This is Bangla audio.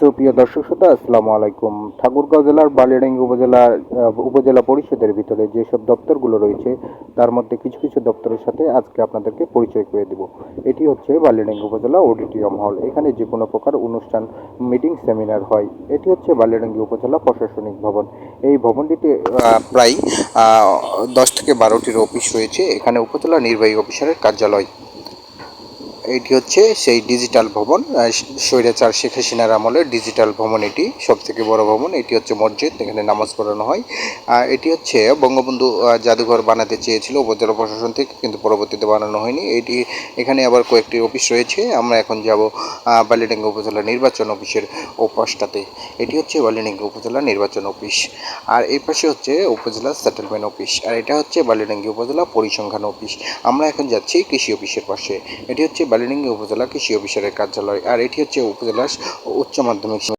সুপ্রিয় দর্শক শ্রোতা, আসসালামু আলাইকুম। ঠাকুরগাঁও জেলার বালিয়াডাঙ্গি উপজেলার উপজেলা পরিষদের ভিতরে যেসব দপ্তরগুলো রয়েছে, তার মধ্যে কিছু কিছু দপ্তরের সাথে আজকে আপনাদেরকে পরিচয় করে দেব। এটি হচ্ছে বালিয়াডাঙ্গি উপজেলা অডিটোরিয়াম হল। এখানে যে কোনো প্রকার অনুষ্ঠান, মিটিং, সেমিনার হয়। এটি হচ্ছে বালিয়াডাঙ্গি উপজেলা প্রশাসনিক ভবন। এই ভবনটিতে প্রায় দশ থেকে বারোটির অফিস রয়েছে। এখানে উপজেলা নির্বাহী অফিসারের কার্যালয়। এটি হচ্ছে সেই ডিজিটাল ভবন স্বৈরাচার শেখ হাসিনার আমলের ডিজিটাল ভবন এটি সব থেকে বড় ভবন, এটি হচ্ছে মসজিদ, এখানে নামাজ পড়ানো হয়। আর এটি হচ্ছে বঙ্গবন্ধু জাদুঘর বানাতে চেয়েছিল উপজেলা প্রশাসন থেকে, কিন্তু পরবর্তীতে বানানো হয়নি। এটি, এখানে আবার কয়েকটি অফিস রয়েছে, আমরা এখন যাব বালিডাঙ্গা উপজেলা নির্বাচন অফিসের ওপাশটাতে। এটি হচ্ছে বালিডাঙ্গা উপজেলা নির্বাচন অফিস। আর এই পাশে হচ্ছে উপজেলা সেটেলমেন্ট অফিস, আর এটা হচ্ছে বালিডাঙ্গি উপজেলা পরিসংখ্যান অফিস। আমরা এখন যাচ্ছি কৃষি অফিসের পাশে। এটি হচ্ছে বালিডাঙ্গি উপজেলা কৃষি অফিসারের কার্যালয় আর এটি হচ্ছে উপজেলা উচ্চ মাধ্যমিক